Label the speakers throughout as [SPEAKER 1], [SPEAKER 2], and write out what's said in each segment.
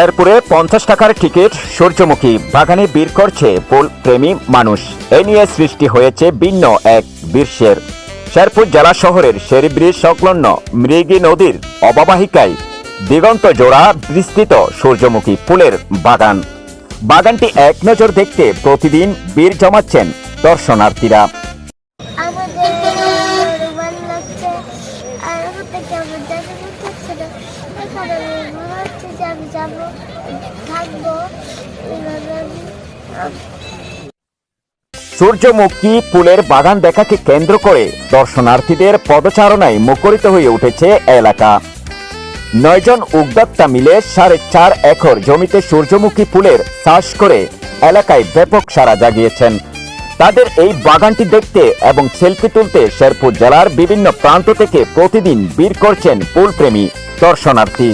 [SPEAKER 1] শেরপুরে পঞ্চাশ টাকার টিকিট সূর্যমুখী। বাগানে বীর করছে ফুল প্রেমী মানুষ। এ নিয়ে সৃষ্টি হয়েছে ভিন্ন এক দৃশ্যের শেরপুর জেলা শহরের শেরি ব্রিজ সংলগ্ন মৃগী নদীর অববাহিকায় দিগন্ত জোড়া বিস্তৃত সূর্যমুখী ফুলের বাগান। বাগানটি এক নজর দেখতে প্রতিদিন বীর জমাচ্ছেন দর্শনার্থীরা।
[SPEAKER 2] আমাদের আমি যাব, থাকব
[SPEAKER 1] সূর্যমুখী ফুলের বাগান দেখাকে কেন্দ্র করে দর্শনার্থীদের পদচারণায় মুখরিত হয়ে উঠেছে এলাকা। নয়জন উদ্যোক্তা মিলে সাড়ে চার একর জমিতে সূর্যমুখী ফুলের চাষ করে এলাকায় ব্যাপক সাড়া জাগিয়েছেন। তাদের এই বাগানটি দেখতে এবং সেলফি তুলতে শেরপুর জেলার বিভিন্ন প্রান্ত থেকে প্রতিদিন বীর করছেন ফুলপ্রেমী দর্শনার্থী।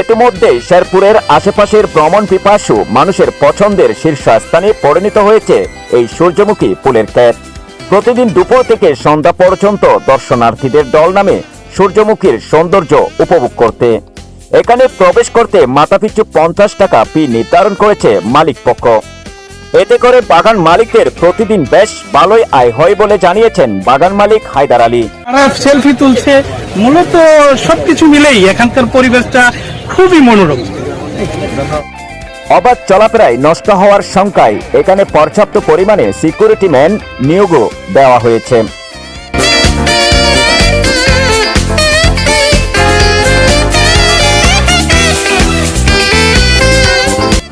[SPEAKER 1] ইতিমধ্যে শেরপুরের আশেপাশের ভ্রমণ পিপাসু মানুষের পছন্দের শীর্ষস্থানে পরিণত হয়েছে এই সূর্যমুখী ফুলের ক্ষেত। প্রতিদিন দুপুর থেকে সন্ধ্যা পর্যন্ত দর্শনার্থীদের দল নামে সূর্যমুখীর সৌন্দর্য উপভোগ করতে। এখানে প্রবেশ করতে মাথাপিছু পঞ্চাশ টাকা ফি নির্ধারণ করেছে মালিক পক্ষ। এতে করে বাগান মালিকদের প্রতিদিন বেশ ভালোই আয় হয় বলে জানিয়েছেন বাগান মালিক হায়দার আলী।
[SPEAKER 3] সেলফি তুলছে, মূলত সবকিছু মিলেই এখানকার পরিবেশটা খুবই মনোরম।
[SPEAKER 1] অবাধ চলাফেরায় নষ্ট হওয়ার শঙ্কায় এখানে পর্যাপ্ত পরিমাণে সিকিউরিটি ম্যান নিয়োগও দেওয়া হয়েছে।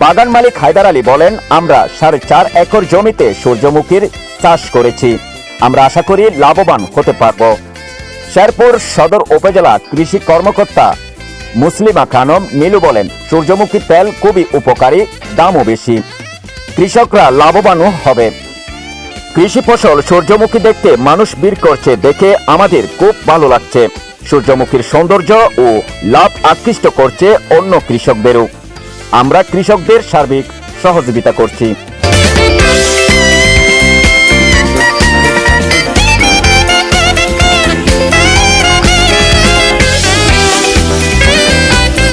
[SPEAKER 1] বাগান মালিক হায়দার আলী বলেন, আমরা সাড়ে চার একর জমিতে সূর্যমুখীর চাষ করেছি। আমরা আশা করি লাভবান হতে পারব। শেরপুর সদর উপজেলা কৃষি কর্মকর্তা মুসলিমা খানম নীলু বলেন, সূর্যমুখী তেল খুবই উপকারী, দামও বেশি। কৃষকরা লাভবানও হবে। কৃষি ফসল সূর্যমুখী দেখতে মানুষ বীর করছে দেখে আমাদের খুব ভালো লাগছে। সূর্যমুখীর সৌন্দর্য ও লাভ আকৃষ্ট করছে অন্য কৃষকদেরও। আমরা কৃষকদের সার্বিক সহযোগিতা করছি।